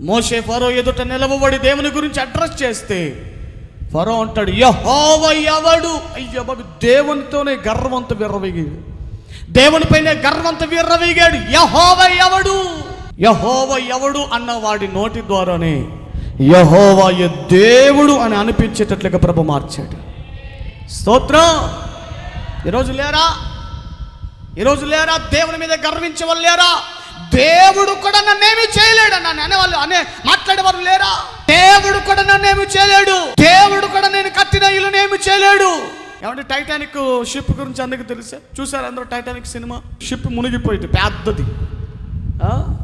మోషే ఫరో ఎదుట నిలవబడి దేవుని గురించి అడ్రస్ చేస్తే ఫరో అంటాడు యహోవ ఎవడు? అయ్యో బాబు దేవునితోనే గర్వంత విర్రవీగాడు. దేవునిపైనే గర్వంత విర్రవీగాడు. యహోవ ఎవడు? యహోవ ఎవడు అన్న వాడి నోటి ద్వారానే యహోవాయ దేవుడు అని అనిపించేటట్లుగా ప్రభు మార్చాడు. స్తోత్రం. ఈరోజు లేరా? ఈరోజు లేరా? దేవుని మీద గర్వించే దేవుడు కూడా నన్ను చేయలేడు నన్ను అనేవాళ్ళు అనే మాట్లాడేవారు లేరా? దేవుడు కూడా నన్నేమి చేయలేడు. దేవుడు కూడా నేను కట్టిన ఇల్లునేమి చేయలేడు. ఏమంటే టైటానిక్ షిప్ గురించి అందరికీ తెలుసా? చూసారు అందరూ టైటానిక్ సినిమా? షిప్ మునిగిపోయింది పెద్దది. ఆ?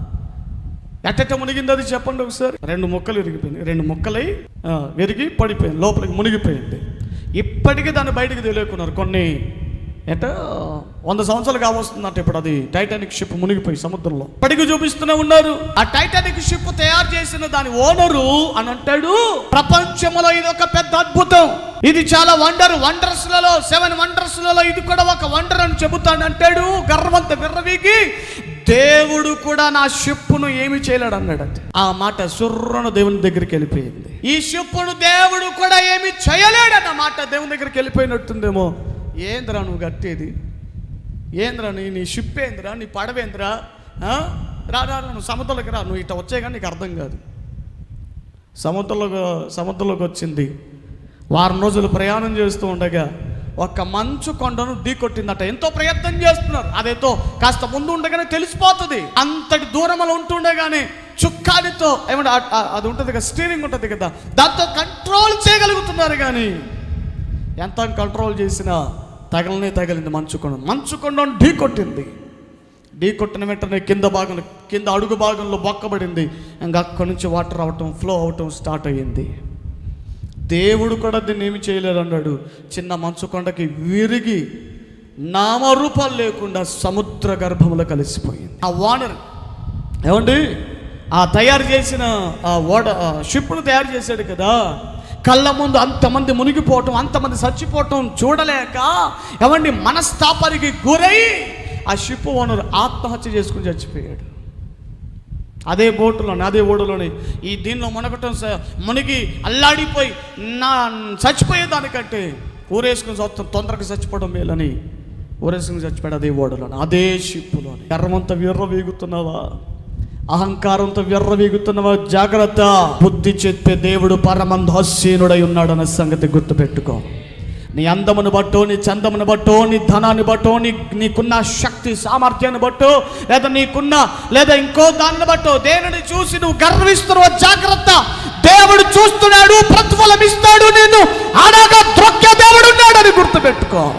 ఎట్టెట్ట మునిగింది అది చెప్పండి ఒకసారి. రెండు ముక్కలు విరిగిపోయింది రెండు ముక్కలై విరిగి పడిపోయింది లోపలికి మునిగిపోయింది. ఇప్పటికీ దాన్ని బయటకు తెలియకున్నారు కొన్ని ఎట వంద సంవత్సరాలు కావస్తుందంట ఇప్పుడు అది టైటానిక్ షిప్ మునిగిపోయి సముద్రంలో. పడికి చూపిస్తూనే ఉన్నారు. ఆ టైటానిక్ షిప్ తయారు చేసిన దాని ఓనరు అని అంటాడు. ప్రపంచంలో ఇది ఒక పెద్ద అద్భుతం. ఇది చాలా వండర్ వండర్స్లలో సెవెన్ వండర్స్లలో ఇది కూడా ఒక వండర్ అని చెబుతాను అంటాడు. గర్వంత విర్రవీకి దేవుడు కూడా నా షిప్పును ఏమి చేయలేడు అన్నాడు ఆ మాట సుర్రను దేవుని దగ్గరికి వెళ్ళిపోయింది. ఈ షిప్పును దేవుడు కూడా ఏమి చేయలేడన్న మాట దేవుని దగ్గరికి వెళ్ళిపోయినట్టుందేమో. ఏంద్రా నువ్వు కట్టేది? ఏంద్రా నీ నీ షిప్ ఏంద్రా నీ పడవేంద్రా? రా రా నువ్వు సముద్రంలోకి రా. నువ్వు ఇట్లా వచ్చే కానీ నీకు అర్థం కాదు. సముద్రంలో సముద్రంలోకి వచ్చింది. వారం రోజులు ప్రయాణం చేస్తూ ఉండగా ఒక మంచు కొండను ఢీకొట్టిందట ఎంతో ప్రయత్నం చేస్తున్నారు. అదేతో కాస్త ముందు ఉండగానే తెలిసిపోతుంది. అంతటి దూరంలో ఉంటుండగానే చుక్కానితో ఏమంటే అది ఉంటుంది కదా స్టీరింగ్ ఉంటుంది కదా దాంతో కంట్రోల్ చేయగలుగుతున్నారు కానీ ఎంత కంట్రోల్ చేసినా తగలనే తగిలింది మంచుకొండ. మంచుకొండ ఢీ కొట్టింది. ఢీ కొట్టిన వెంటనే కింద భాగం కింద అడుగు భాగంలో బొక్కబడింది. ఇంకా అక్కడి నుంచి వాటర్ అవటం ఫ్లో అవటం స్టార్ట్ అయ్యింది. దేవుడు కూడా దీన్ని ఏమి చేయలేడు అన్నాడు. చిన్న మంచుకొండకి విరిగి నామరూపాలు లేకుండా సముద్ర గర్భంలో కలిసిపోయింది. ఆ వానర్ ఏమండి? ఆ తయారు చేసిన ఆ ఓడ ఆ షిప్ను తయారు చేశాడు కదా. కళ్ళ ముందు అంతమంది మునిగిపోవటం అంతమంది చచ్చిపోవటం చూడలేక ఎవండి మనస్తాపానికి గురై ఆ షిప్ ఓనర్ ఆత్మహత్య చేసుకుని చచ్చిపోయాడు. అదే బోటులోని అదే ఓడలోని ఈ దీనిలో మునగటం మునిగి అల్లాడిపోయి నా చచ్చిపోయేదానికంటే ఊరేసుకుని చస్తాం తొందరగా చచ్చిపోవడం మేలని ఊరేసుకుని చచ్చిపోయాడు అదే ఓడలోని అదే షిప్పులోని. ఎర్రమంతా విర్ర వేగుతున్నావా అహంకారంతో విర్ర జాగ్రత్త. బుద్ధి చెప్పే దేవుడు పరమంధోసీనుడై ఉన్నాడు అన్న సంగతి గుర్తుపెట్టుకో. నీ అందమును బట్టో నీ చందమును బట్టో నీ ధనాన్ని బట్టో నీ నీకున్న శక్తి సామర్థ్యాన్ని బట్టో లేదా నీకున్న లేదా ఇంకో దాన్ని బట్టో దేవుని చూసి నువ్వు గర్విస్తున్నావు జాగ్రత్త. దేవుడు చూస్తున్నాడు ప్రతిఫలం ఇస్తాడు నేను అనగా ద్రొక్కే దేవుడు ఉన్నాడని గుర్తుపెట్టుకో.